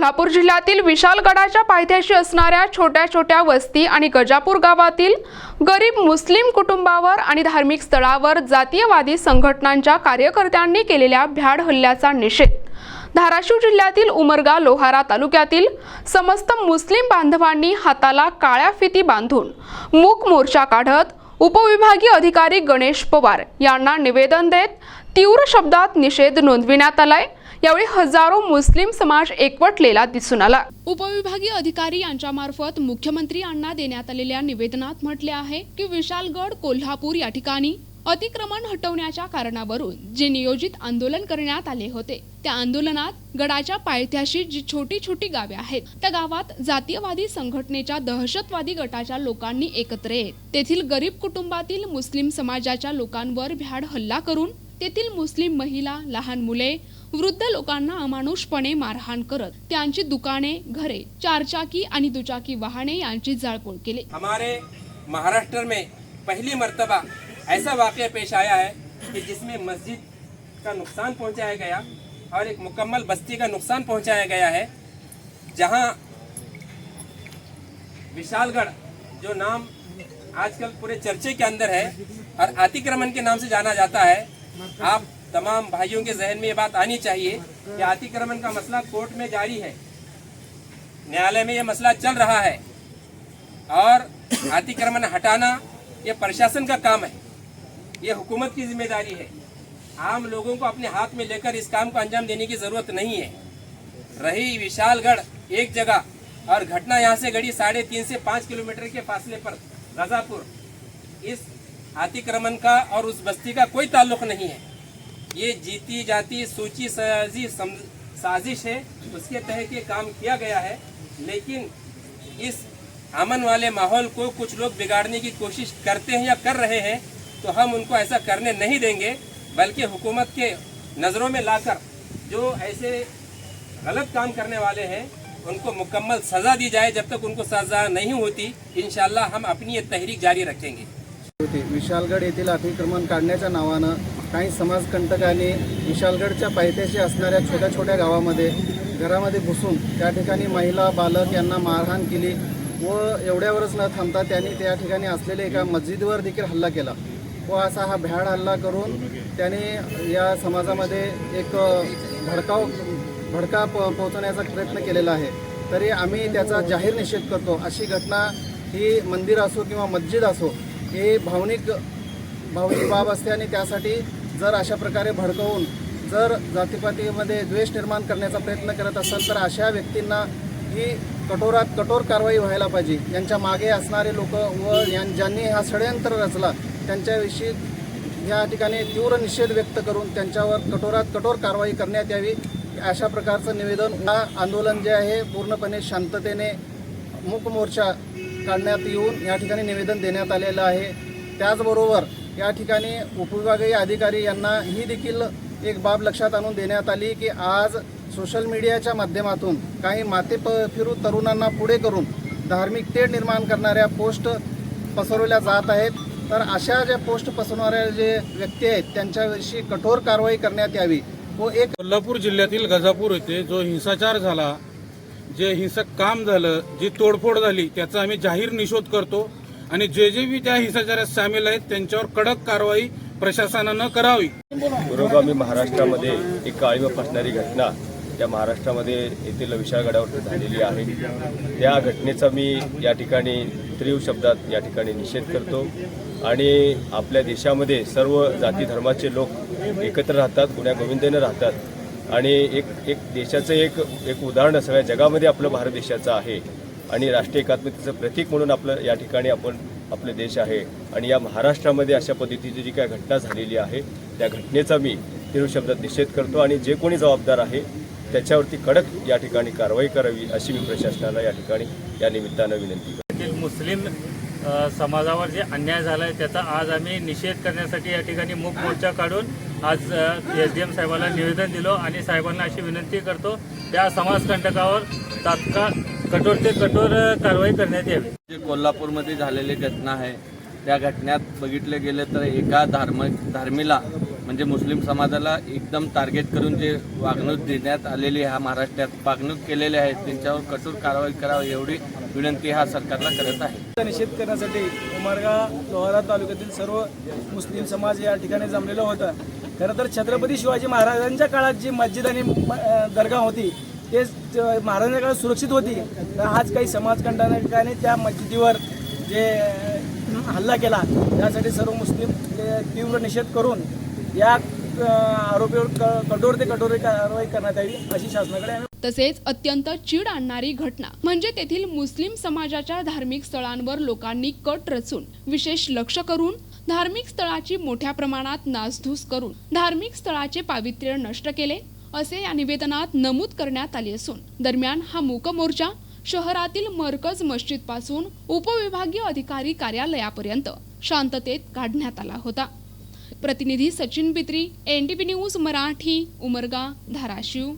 कोल्हापूर जिल्ह्यातील विशालगडाच्या पायथ्याशी असणाऱ्या छोट्या छोट्या वस्ती आणि गजापूर गावातील गरीब मुस्लिम कुटुंबावर आणि धार्मिक स्थळावर जातीयवादी संघटनांच्या कार्यकर्त्यांनी केलेल्या भ्याड हल्ल्याचा निषेध. धाराशिव जिल्ह्यातील उमरगा लोहारा तालुक्यातील समस्त मुस्लिम बांधवांनी हाताला काळ्या फिती बांधून मूक मोर्चा काढत उपविभागीय अधिकारी गणेश पवार यांना निवेदन देत तीव्र शब्दात निषेध नोंदविण्यात आलाय. यावेळी हजारो मुस्लिम समाज एकवटलेला दिसून आला. उपविभागीय अधिकारी यांच्या मार्फत मुख्यमंत्री यांना देण्यात आलेल्या निवेदनात म्हटले आहे की विशालगड कोल्हापूर या ठिकाणी अतिक्रमण हटवण्याच्या कारणावरून जे नियोजित आंदोलन करण्यात आले होते त्या आंदोलनात गडाच्या पायथ्याशी जी छोटी छोटी गावे आहेत त्या गावात जातीयवादी संघटनेच्या दहशतवादी गटाच्या लोकांनी एकत्र येत तेथील गरीब कुटुंबातील मुस्लिम समाजाच्या लोकांवर भ्याड हल्ला करून तेथील मुस्लिम महिला लहान मुले वृद्ध लोकांना अमानुषपणे मारहाण करत त्यांची दुकाने घरे चारचाकी आणि दुचाकी वाहने यांची जाळपोळ केली. हमारे महाराष्ट्र में पहली मर्तबा ऐसा वाक्य पेश आया है कि जिसमें मस्जिद का नुकसान पहुंचाया गया और एक मुकम्मल बस्ती का नुकसान पहुंचाया गया है जहां विशालगढ़ जो नाम आजकल पूरे चर्चे के अंदर है और अतिक्रमण के नाम से जाना जाता है आप तमाम भाइयों के जहन में ये बात आनी चाहिए कि अतिक्रमण का मसला कोर्ट में जारी है। न्यायालय में ये मसला चल रहा है। और अतिक्रमण हटाना ये प्रशासन का काम है। ये हुकूमत की ज़िम्मेदारी है। आम लोगों को अपने हाथ में लेकर इस काम को अंजाम देने की ज़रूरत नहीं है। रही विशालगढ़ एक जगह और घटना यहाँ से घड़ी साढ़े तीन से पाँच किलोमीटर के फासले पर, रजापुर। इस अतिक्रमण का और उस बस्ती का कोई ताल्लुक नहीं है। ये जीती जाती सूची साजी साजिश है, उसके तहत ये काम किया गया है, लेकिन इस अमन वाले माहौल को कुछ लोग बिगाड़ने की कोशिश करते हैं या कर रहे हैं तो हम उनको ऐसा करने नहीं देंगे, बल्कि हुकूमत के नज़रों में लाकर जो ऐसे गलत काम करने वाले हैं, उनको मुकम्मल सज़ा दी जाए जब तक उनको सज़ा नहीं होती। इंशाल्लाह हम अपनी ये तहरीक जारी रखेंगे। येथील अतिक्रमण काढण्याच्या नावानं काही समाजकंटकांनी विशालगडच्या पायथ्याशी असणाऱ्या छोट्या छोट्या गावामध्ये घरामध्ये घुसून त्या ठिकाणी महिला बालक यांना मारहाण केली व एवढ्यावरच न थांबता त्यांनी त्या ठिकाणी असलेल्या एका मस्जिदवर देखील हल्ला केला. व असा हा भ्याड हल्ला करून त्याने या समाजामध्ये एक भडकाव भडका प पोहोचवण्याचा प्रयत्न केलेला आहे. तरी आम्ही त्याचा जाहीर निषेध करतो. अशी घटना ही मंदिर असो किंवा मस्जिद असो हे भावनिक भावनिक बाब असते आणि त्यासाठी जर अशा प्रकारे भडकवून जर जातीपातीमध्ये द्वेष निर्माण करण्याचा प्रयत्न करत असाल तर अशा व्यक्तींना ही कठोरात कठोर कारवाई व्हायला पाहिजे. यांच्या मागे असणारे लोक व यां ज्यांनी हा षडयंत्र रचला त्यांच्याविषयी या ठिकाणी तीव्र निषेध व्यक्त करून त्यांच्यावर कठोरात कठोर कारवाई करण्यात यावी अशा प्रकारचं निवेदन हा आंदोलन जे आहे पूर्णपणे शांततेने मूक मोर्चा काढण्यात येऊन या ठिकाणी निवेदन देण्यात आलेलं आहे. त्याचबरोबर या ठिकाणी उपविभागीय अधिकारी यांना ही देखील एक बाब लक्षात आणून देण्यात आली की आज सोशल मीडियाच्या माध्यमातून काही माते प फिरू तरुणांना पुढे करून धार्मिक तेढ निर्माण करणाऱ्या पोस्ट पसरवल्या जात आहेत. तर अशा ज्या पोस्ट पसरवणाऱ्या जे व्यक्ती आहेत त्यांच्याविषयी कठोर कारवाई करण्यात यावी. व एक कोल्हापूर जिल्ह्यातील गजापूर येथे जो हिंसाचार झाला जे हिंसक काम झालं जी तोडफोड झाली त्याचा आम्ही जाहीर निषेध करतो. आणि जे जे बी त्या हिंसाचारात सामील आहेत त्यांच्यावर कडक कारवाई प्रशासनानं करावी. पुरोगामी महाराष्ट्रामध्ये एक काळीमा फसणारी घटना या महाराष्ट्रामध्ये येथील विशाळगडावरती झालेली आहे. त्या घटनेचा मी या ठिकाणी तीव्र शब्दात या ठिकाणी निषेध करतो. आणि आपल्या देशामध्ये सर्व जाती धर्माचे लोक एकत्र राहतात गुन्ह्या गोविंदेनं राहतात. आणि एक एक देशाचं एक एक उदाहरण सगळ्या जगामध्ये आपलं भारत देशाचं आहे. आणि राष्ट्रीय एकात्मतेचं प्रतीक म्हणून आपलं या ठिकाणी आपण आपले देश आहे. आणि या महाराष्ट्रामध्ये अशा पद्धतीची जी काय घटना झालेली आहे त्या घटनेचा मी तीव्र शब्दात निषेध करतो आणि जे कोणी जबाबदार आहे त्याच्यावरती कडक या ठिकाणी कारवाई करावी अशी मी प्रशासनाला या ठिकाणी या निमित्तानं विनंती करतो. मुस्लिम समाजावर जे अन्याय झाला आहे त्याचा आज आम्ही निषेध करण्यासाठी या ठिकाणी मूक मोर्चा काढून आज एस डी एम साहेबांना निवेदन दिलो आणि साहेबांना अशी विनंती करतो त्या समाजकंटकावर तात्काळ कठोर ते कठोर कारवाई करण्यात यावी. जे कोल्हापूरमध्ये झालेली घटना आहे त्या घटनेत बघितले गेले तर एका धार्मिक धार्मीला म्हणजे मुस्लिम समाजाला एकदम टार्गेट करून जे वागणूक देण्यात आलेली आहे महाराष्ट्रात वागणूक केलेले आहेत त्यांच्यावर कठोर कारवाई करावी एवढी विनंती हा सरकारला करत आहे. निषेध करण्यासाठी उमरगा लोहारा तालुक्यातील सर्व मुस्लिम समाज या ठिकाणी जमलेला होता. खरं तर छत्रपती शिवाजी महाराजांच्या काळात जी मस्जिद आणि दर्गा होती ते महाराजांच्या काळात सुरक्षित होती तर आज काही समाजकंटकाने त्या मस्जिदीवर जे हल्ला केला त्यासाठी सर्व मुस्लिम तीव्र निषेध करून या आरोपीवर कठोर ते कठोर कारवाई करण्यात यावी अशी शासनाकडे तसेच अत्यंत चीड आणणारी घटना. म्हणजे तेथील मुस्लिम समाजाच्या धार्मिक स्थळांवर लोकांनी कट रचून विशेष लक्ष करून धार्मिक स्थळाची मोठ्या प्रमाणात नासधूस करून धार्मिक स्थळाचे पावित्र्य नष्ट केले. असे या निवेदनात नमूद करण्यात आले असून दरम्यान हा मूक मोर्चा शहरातील मरकज मस्जिदपासून उपविभागीय अधिकारी कार्यालयापर्यंत शांततेत काढण्यात आला होता. प्रतिनिधी सचिन पित्री एन न्यूज मराठी उमरगा धाराशिव.